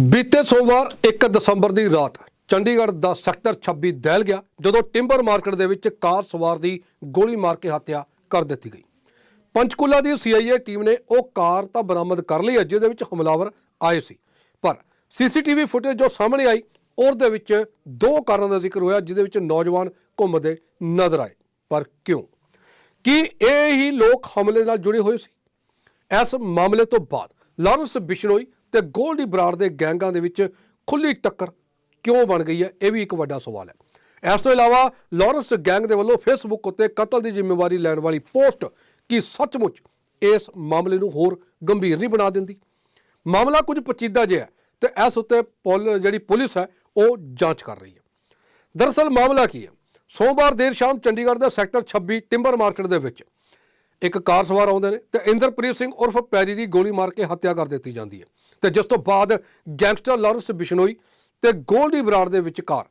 ਬੀਤੇ ਸੋਮਵਾਰ 1 ਦਸੰਬਰ ਦੀ ਰਾਤ ਚੰਡੀਗੜ੍ਹ ਦਾ ਸੈਕਟਰ 26 ਦਹਿਲ ਗਿਆ, ਜਦੋਂ ਟਿੰਬਰ ਮਾਰਕੀਟ ਦੇ ਵਿੱਚ ਕਾਰ ਸਵਾਰ ਦੀ ਗੋਲੀ ਮਾਰ ਕੇ ਹੱਤਿਆ ਕਰ ਦਿੱਤੀ ਗਈ। ਪੰਚਕੂਲਾ ਦੀ ਸੀਆਈਏ ਟੀਮ ਨੇ ਉਹ ਕਾਰ ਤਾਂ ਬਰਾਮਦ ਕਰ ਲਈ ਹੈ ਜਿਹਦੇ ਵਿੱਚ ਹਮਲਾਵਰ ਆਏ ਸੀ। ਪਰ ਸੀਸੀਟੀਵੀ ਫੁਟੇਜ ਜੋ ਸਾਹਮਣੇ ਆਈ, ਉਹਦੇ ਵਿੱਚ ਦੋ ਕਾਰਾਂ ਦਾ ਜ਼ਿਕਰ ਹੋਇਆ, ਜਿਹਦੇ ਵਿੱਚ ਨੌਜਵਾਨ ਘੁੰਮਦੇ ਨਜ਼ਰ ਆਏ। ਪਰ ਕਿਉਂ? ਕੀ ਇਹ ਹੀ ਲੋਕ ਹਮਲੇ ਨਾਲ ਜੁੜੇ ਹੋਏ ਸੀ? ਇਸ ਮਾਮਲੇ ਤੋਂ ਬਾਅਦ ਲਾਰੈਂਸ ਬਿਸ਼ਨੋਈ ਤੇ ਗੋਲਡੀ ਬਰਾੜ ਦੇ ਗੈਂਗਾਂ ਦੇ ਵਿੱਚ ਖੁੱਲੀ ਟੱਕਰ ਕਿਉਂ ਬਣ ਗਈ ਹੈ? ਇਹ ਵੀ ਇੱਕ ਵੱਡਾ ਸਵਾਲ ਹੈ। ਇਸ ਤੋਂ ਇਲਾਵਾ ਲਾਰੈਂਸ ਗੈਂਗ ਦੇ ਵੱਲੋਂ ਫੇਸਬੁੱਕ ਉੱਤੇ ਕਤਲ ਦੀ ਜ਼ਿੰਮੇਵਾਰੀ ਲੈਣ ਵਾਲੀ ਪੋਸਟ ਕੀ ਸੱਚਮੁੱਚ ਇਸ ਮਾਮਲੇ ਨੂੰ ਹੋਰ ਗੰਭੀਰ ਨਹੀਂ ਬਣਾ ਦਿੰਦੀ? ਮਾਮਲਾ ਕੁਝ ਪਚੀਦਾ ਜਿਹਾ ਹੈ ਤੇ ਇਸ ਉੱਤੇ ਪੁਲ ਜਿਹੜੀ ਪੁਲਿਸ ਹੈ, ਉਹ ਜਾਂਚ ਕਰ ਰਹੀ ਹੈ। ਦਰਅਸਲ ਮਾਮਲਾ ਕੀ ਹੈ? ਸੋਮਵਾਰ ਦੇਰ ਸ਼ਾਮ ਚੰਡੀਗੜ੍ਹ ਦੇ ਸੈਕਟਰ 26 ਟਿੰਬਰ ਮਾਰਕੀਟ ਦੇ ਵਿੱਚ ਇੱਕ ਕਾਰ ਸਵਾਰ ਆਉਂਦੇ ਨੇ ਤੇ ਇੰਦਰਪ੍ਰੀਤ ਸਿੰਘ ਉਰਫ ਪੈਰੀ ਦੀ ਗੋਲੀ ਮਾਰ ਕੇ ਹੱਤਿਆ ਕਰ ਦਿੱਤੀ ਜਾਂਦੀ ਹੈ। ਤੇ ਜਿਸ ਤੋਂ ਬਾਅਦ ਗੈਂਗਸਟਰ ਲਾਰੈਂਸ ਬਿਸ਼ਨੋਈ ਤੇ ਗੋਲਡੀ ਬਰਾੜ ਦੇ ਵਿਚਕਾਰ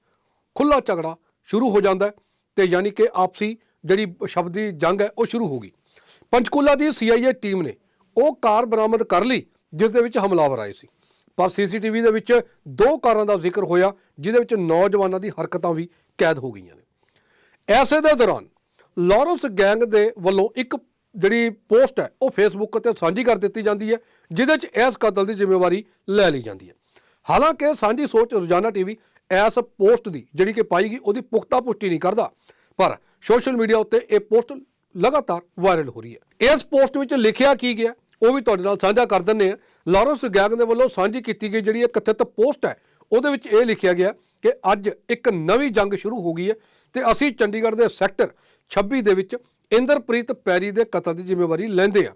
ਖੁੱਲਾ ਝਗੜਾ ਸ਼ੁਰੂ ਹੋ ਜਾਂਦਾ ਹੈ ਤੇ ਯਾਨੀ ਕਿ ਆਪਸੀ ਜਿਹੜੀ ਸ਼ਬਦੀ ਜੰਗ ਹੈ ਉਹ ਸ਼ੁਰੂ ਹੋ ਗਈ। ਪੰਚਕੂਲਾ ਦੀ ਸੀਆਈਏ ਟੀਮ ਨੇ ਉਹ ਕਾਰ ਬਰਾਮਦ ਕਰ ਲਈ, ਜਿਸ ਦੇ ਵਿੱਚ ਹਮਲਾਵਰ ਆਏ ਸੀ। ਪਰ ਸੀਸੀਟੀਵੀ ਦੇ ਵਿੱਚ ਦੋ ਕਾਰਾਂ ਦਾ ਜ਼ਿਕਰ ਹੋਇਆ, ਜਿਹਦੇ ਵਿੱਚ ਨੌਜਵਾਨਾਂ ਦੀ ਹਰਕਤਾਂ ਵੀ ਕੈਦ ਹੋ ਗਈਆਂ ਨੇ। ਐਸੇ ਦੇ ਦੌਰਾਨ ਲਾਰੈਂਸ ਗੈਂਗ ਦੇ ਵੱਲੋਂ ਇੱਕ ਜਿਹੜੀ ਪੋਸਟ ਹੈ, ਉਹ ਫੇਸਬੁੱਕ ਤੇ ਸਾਂਝੀ ਕਰ ਦਿੱਤੀ ਜਾਂਦੀ ਹੈ, ਜਿਹਦੇ 'ਚ ਇਸ ਕਤਲ ਦੀ ਜ਼ਿੰਮੇਵਾਰੀ ਲੈ ਲਈ ਜਾਂਦੀ ਹੈ। ਹਾਲਾਂਕਿ ਸਾਂਝੀ ਸੋਚ ਰੋਜ਼ਾਨਾ ਟੀਵੀ ਇਸ ਪੋਸਟ ਦੀ, ਜਿਹੜੀ ਕਿ ਪਾਈ ਗਈ, ਉਹਦੀ ਪੁਖਤਾ ਪੁਸ਼ਟੀ ਨਹੀਂ ਕਰਦਾ। ਪਰ ਸੋਸ਼ਲ ਮੀਡੀਆ ਉੱਤੇ ਇਹ ਪੋਸਟ ਲਗਾਤਾਰ ਵਾਇਰਲ ਹੋ ਰਹੀ ਹੈ। ਇਸ ਪੋਸਟ ਵਿੱਚ ਲਿਖਿਆ ਕੀ ਗਿਆ, ਉਹ ਵੀ ਤੁਹਾਡੇ ਨਾਲ ਸਾਂਝਾ ਕਰ ਦਿੰਨੇ ਆ ਲਾਰੈਂਸ ਗੈਂਗ ਦੇ ਵੱਲੋਂ ਸਾਂਝੀ ਕੀਤੀ ਗਈ ਜਿਹੜੀ ਇਹ ਕਥਿਤ ਪੋਸਟ ਹੈ, ਉਹਦੇ ਵਿੱਚ ਇਹ ਲਿਖਿਆ ਗਿਆ ਕਿ ਅੱਜ ਇੱਕ ਨਵੀਂ ਜੰਗ ਸ਼ੁਰੂ ਹੋ ਗਈ ਹੈ ਤੇ ਅਸੀਂ ਚੰਡੀਗੜ੍ਹ ਦੇ ਸੈਕਟਰ 26 ਦੇ ਵਿੱਚ ਇੰਦਰਪ੍ਰੀਤ ਪੈਰੀ ਦੇ ਕਤਲ ਦੀ ਜ਼ਿੰਮੇਵਾਰੀ ਲੈਂਦੇ ਆ।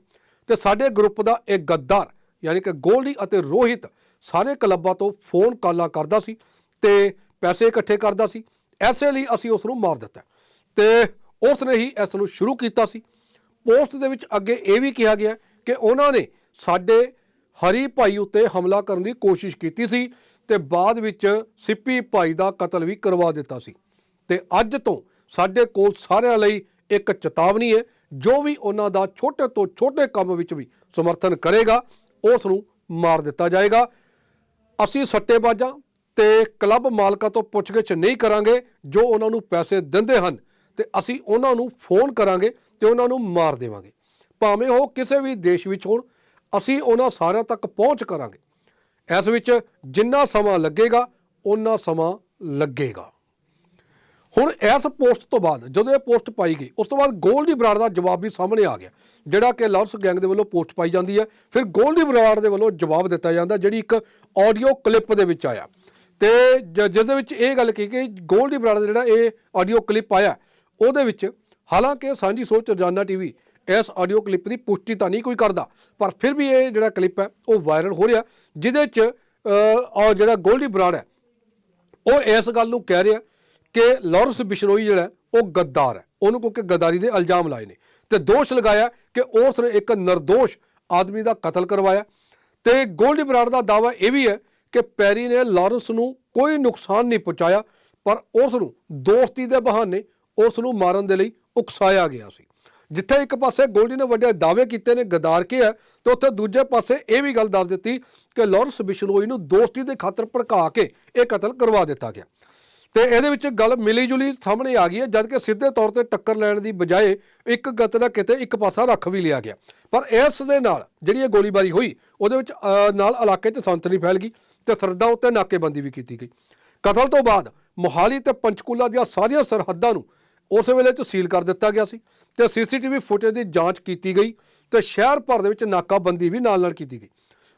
ਤੇ ਸਾਡੇ ਗਰੁੱਪ ਦਾ ਇਹ ਗੱਦਾਰ, ਯਾਨੀ ਕਿ ਗੋਲਡੀ ਅਤੇ ਰੋਹਿਤ ਸਾਰੇ ਕਲੱਬਾਂ ਤੋਂ ਫੋਨ ਕਾਲਾਂ ਕਰਦਾ ਸੀ ਤੇ ਪੈਸੇ ਇਕੱਠੇ ਕਰਦਾ ਸੀ। ਐਸੇ ਲਈ ਅਸੀਂ ਉਸ ਨੂੰ ਮਾਰ ਦਿੱਤਾ। ਤੇ ਉਸ ਨੇ ਹੀ ਇਸ ਨੂੰ ਸ਼ੁਰੂ ਕੀਤਾ ਸੀ। ਪੋਸਟ ਦੇ ਵਿੱਚ ਅੱਗੇ ਇਹ ਵੀ ਕਿਹਾ ਗਿਆ ਕਿ ਉਹਨਾਂ ਨੇ ਸਾਡੇ ਹਰੀ ਭਾਈ ਉੱਤੇ ਹਮਲਾ ਕਰਨ ਦੀ ਕੋਸ਼ਿਸ਼ ਕੀਤੀ ਸੀ ਤੇ ਬਾਅਦ ਵਿੱਚ ਸਿੱਪੀ ਭਾਈ ਦਾ ਕਤਲ ਵੀ ਕਰਵਾ ਦਿੱਤਾ ਸੀ। ਤੇ ਅੱਜ ਤੋਂ ਸਾਡੇ ਕੋਲ ਸਾਰਿਆਂ ਲਈ ਇੱਕ ਚੇਤਾਵਨੀ ਹੈ, ਜੋ ਵੀ ਉਹਨਾਂ ਦਾ ਛੋਟੇ ਤੋਂ ਛੋਟੇ ਕੰਮ ਵਿੱਚ ਵੀ ਸਮਰਥਨ ਕਰੇਗਾ, ਉਸ ਨੂੰ ਮਾਰ ਦਿੱਤਾ ਜਾਏਗਾ। ਅਸੀਂ ਸੱਟੇਬਾਜ਼ਾਂ ਤੇ ਕਲੱਬ ਮਾਲਕਾਂ ਤੋਂ ਪੁੱਛਗਿੱਛ ਨਹੀਂ ਕਰਾਂਗੇ, ਜੋ ਉਹਨਾਂ ਨੂੰ ਪੈਸੇ ਦਿੰਦੇ ਹਨ, ਤੇ ਅਸੀਂ ਉਹਨਾਂ ਨੂੰ ਫੋਨ ਕਰਾਂਗੇ ਤੇ ਉਹਨਾਂ ਨੂੰ ਮਾਰ ਦੇਵਾਂਗੇ। ਭਾਵੇਂ ਉਹ ਕਿਸੇ ਵੀ ਦੇਸ਼ ਵਿੱਚ ਹੋਣ, ਅਸੀਂ ਉਹਨਾਂ ਸਾਰਿਆਂ ਤੱਕ ਪਹੁੰਚ ਕਰਾਂਗੇ। ਇਸ ਵਿੱਚ ਜਿੰਨਾ ਸਮਾਂ ਲੱਗੇਗਾ ਉਹਨਾਂ ਸਮਾਂ ਲੱਗੇਗਾ। ਹੁਣ ਇਸ ਪੋਸਟ ਤੋਂ ਬਾਅਦ, ਜਦੋਂ ਇਹ ਪੋਸਟ ਪਾਈ ਗਈ, ਉਸ ਤੋਂ ਬਾਅਦ ਗੋਲਡੀ ਬਰਾੜ ਦਾ ਜਵਾਬ ਵੀ ਸਾਹਮਣੇ ਆ ਗਿਆ, ਜਿਹੜਾ ਕਿ ਲਵਸ ਗੈਂਗ ਦੇ ਵੱਲੋਂ ਪੋਸਟ ਪਾਈ ਜਾਂਦੀ ਹੈ। ਫਿਰ ਗੋਲਡੀ ਬਰਾੜ ਦੇ ਵੱਲੋਂ ਜਵਾਬ ਦਿੱਤਾ ਜਾਂਦਾ, ਜਿਹੜੀ ਇੱਕ ਆਡੀਓ ਕਲਿੱਪ ਦੇ ਵਿੱਚ ਆਇਆ। ਤੇ ਜ- ਜਿਸ ਦੇ ਵਿੱਚ ਇਹ ਗੱਲ ਕਹੀ ਕਿ ਗੋਲਡੀ ਬਰਾੜ ਦਾ ਜਿਹੜਾ ਇਹ ਆਡੀਓ ਕਲਿੱਪ ਆਇਆ, ਉਹਦੇ ਵਿੱਚ ਹਾਲਾਂਕਿ ਸਾਂਝੀ ਸੋਚ ਰੋਜ਼ਾਨਾ ਟੀਵੀ ਇਸ ਆਡੀਓ ਕਲਿੱਪ ਦੀ ਪੁਸ਼ਟੀ ਤਾਂ ਨਹੀਂ ਕੋਈ ਕਰਦਾ, ਪਰ ਫਿਰ ਵੀ ਇਹ ਜਿਹੜਾ ਕਲਿੱਪ ਹੈ, ਉਹ ਵਾਇਰਲ ਹੋ ਰਿਹਾ, ਜਿਹਦੇ 'ਚ ਜਿਹੜਾ ਗੋਲਡੀ ਬਰਾੜ ਹੈ, ਉਹ ਇਸ ਗੱਲ ਨੂੰ ਕਹਿ ਰਿਹਾ ਕਿ ਲਾਰੈਂਸ ਬਿਸ਼ਨੋਈ ਜਿਹੜਾ, ਉਹ ਗੱਦਾਰ ਹੈ। ਉਹਨੂੰ ਕਿਉਂਕਿ ਗੱਦਾਰੀ ਦੇ ਇਲਜ਼ਾਮ ਲਾਏ ਨੇ। ਤੇ ਦੋਸ਼ ਲਗਾਇਆ ਕਿ ਉਸ ਨੇ ਇੱਕ નિર્ਦੋਸ਼ ਆਦਮੀ ਦਾ ਕਤਲ ਕਰਵਾਇਆ। ਤੇ ਗੋਲਡੀ ਬਰਾੜ ਦਾ ਦਾਵਾ ਇਹ ਵੀ ਹੈ ਕਿ ਪੈਰੀ ਨੇ ਲਾਰੈਂਸ ਨੂੰ ਕੋਈ ਨੁਕਸਾਨ ਨਹੀਂ ਪਹੁੰਚਾਇਆ, ਪਰ ਉਸ ਨੂੰ ਦੋਸਤੀ ਦੇ ਬਹਾਨੇ ਉਸ ਨੂੰ ਮਾਰਨ ਦੇ ਲਈ ਉਕਸਾਇਆ ਗਿਆ ਸੀ। ਜਿੱਥੇ ਇੱਕ ਪਾਸੇ ਗੋਲਡੀ ਨੇ ਵੱਡੇ ਦਾਅਵੇ ਕੀਤੇ ਨੇ, ਗਦਾਰ ਕੇ ਹੈ, ਤੇ ਉੱਥੇ ਦੂਜੇ ਪਾਸੇ ਇਹ ਵੀ ਗੱਲ ਦੱਸ ਦਿੱਤੀ ਕਿ ਲਾਰੈਂਸ ਬਿਸ਼ਨੋਈ ਨੂੰ ਦੋਸਤੀ ਦੇ ਖਾਤਰ ਭੜਕਾ ਕੇ ਇਹ ਕਤਲ ਕਰਵਾ ਦਿੱਤਾ ਗਿਆ। ਤੇ ਇਹਦੇ ਵਿੱਚ ਗੱਲ ਮਿਲੀ ਜੁਲੀ ਸਾਹਮਣੇ ਆ ਗਈ ਹੈ ਜਦ ਕਿ ਸਿੱਧੇ ਤੌਰ ਤੇ ਟੱਕਰ ਲੈਣ ਦੀ ਬਜਾਏ ਇੱਕ ਗਤ ਦਾ ਕਿਤੇ ਇੱਕ ਪਾਸਾ ਰੱਖ ਵੀ ਲਿਆ ਗਿਆ। ਪਰ ਇਸ ਦੇ ਨਾਲ ਜਿਹੜੀ ਇਹ ਗੋਲੀਬਾਰੀ ਹੋਈ, ਉਹਦੇ ਵਿੱਚ ਨਾਲ ਇਲਾਕੇ 'ਚ ਸੰਤਰੀ ਫੈਲ ਗਈ ਤੇ ਸਰਦਾਂ ਉੱਤੇ ਨਾਕੇਬੰਦੀ ਵੀ ਕੀਤੀ ਗਈ। ਕਤਲ ਤੋਂ ਬਾਅਦ ਮੋਹਾਲੀ ਤੇ ਪੰਚਕੂਲਾ ਦੀਆਂ ਸਾਰੀਆਂ ਸਰਹੱਦਾਂ ਨੂੰ ਉਸ ਵੇਲੇ 'ਚ ਸੀਲ ਕਰ ਦਿੱਤਾ ਗਿਆ ਸੀ ਤੇ ਸੀਸੀਟੀਵੀ ਫੁਟੇਜ ਦੀ ਜਾਂਚ ਕੀਤੀ ਗਈ ਤੇ ਸ਼ਹਿਰ ਭਰ ਦੇ ਵਿੱਚ ਨਾਕਾਬੰਦੀ ਵੀ ਨਾਲ ਨਾਲ ਕੀਤੀ ਗਈ।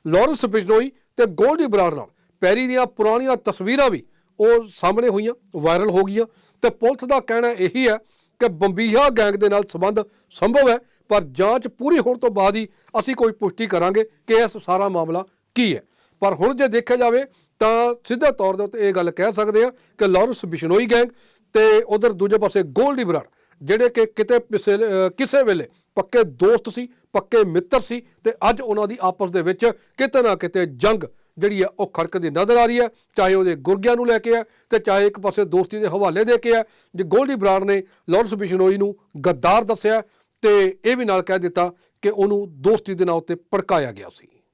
ਲਾਰੈਂਸ ਬਿਸ਼ਨੋਈ ਤੇ ਗੋਲਡੀ ਬਰਾੜ ਨਾਲ ਪੈਰੀ ਦੀਆਂ ਪੁਰਾਣੀਆਂ ਤਸਵੀਰਾਂ ਵੀ ਉਹ ਸਾਹਮਣੇ ਹੋਈਆਂ, ਵਾਇਰਲ ਹੋ ਗਈਆਂ। ਤੇ ਪੁਲਿਸ ਦਾ ਕਹਿਣਾ ਇਹੀ ਹੈ ਕਿ ਬੰਬੀਹਾ ਗੈਂਗ ਦੇ ਨਾਲ ਸੰਬੰਧ ਸੰਭਵ ਹੈ, ਪਰ ਜਾਂਚ ਪੂਰੀ ਹੋਣ ਤੋਂ ਬਾਅਦ ਹੀ ਅਸੀਂ ਕੋਈ ਪੁਸ਼ਟੀ ਕਰਾਂਗੇ ਕਿ ਇਹ ਸਾਰਾ ਮਾਮਲਾ ਕੀ ਹੈ। ਪਰ ਹੁਣ ਜੇ ਦੇਖਿਆ ਜਾਵੇ ਤਾਂ ਸਿੱਧੇ ਤੌਰ ਦੇ ਉੱਤੇ ਇਹ ਗੱਲ ਕਹਿ ਸਕਦੇ ਆ ਕਿ ਲਾਰੈਂਸ ਬਿਸ਼ਨੋਈ ਗੈਂਗ ਤੇ ਉਧਰ ਦੂਜੇ ਪਾਸੇ ਗੋਲਡੀ ਬਰਾੜ, ਜਿਹੜੇ ਕਿ ਕਿਤੇ ਪਿਸੇ- ਕਿਸੇ ਵੇਲੇ ਪੱਕੇ ਦੋਸਤ ਸੀ, ਪੱਕੇ ਮਿੱਤਰ ਸੀ ਤੇ ਅੱਜ ਉਹਨਾਂ ਦੀ ਆਪਸ ਦੇ ਵਿੱਚ ਕਿਤੇ ਨਾ ਕਿਤੇ ਜੰਗ ਜਿਹੜੀ ਹੈ ਉਹ ਖੜਕਦੀ ਨਜ਼ਰ ਆ ਰਹੀ ਹੈ, ਚਾਹੇ ਉਹਦੇ ਗੁਰਗਿਆਂ ਨੂੰ ਲੈ ਕੇ ਹੈ ਤੇ ਚਾਹੇ ਇੱਕ ਪਾਸੇ ਦੋਸਤੀ ਦੇ ਹਵਾਲੇ ਦੇ ਕੇ ਹੈ, ਜੇ ਗੋਲਡੀ ਬਰਾੜ ਨੇ ਲਾਰੈਂਸ ਬਿਸ਼ਨੋਈ ਨੂੰ ਗੱਦਾਰ ਦੱਸਿਆ ਤੇ ਇਹ ਵੀ ਨਾਲ ਕਹਿ ਦਿੱਤਾ ਕਿ ਉਹਨੂੰ ਦੋਸਤੀ ਦੇ ਨਾਂ ਉੱਤੇ ਭੜਕਾਇਆ ਗਿਆ ਸੀ।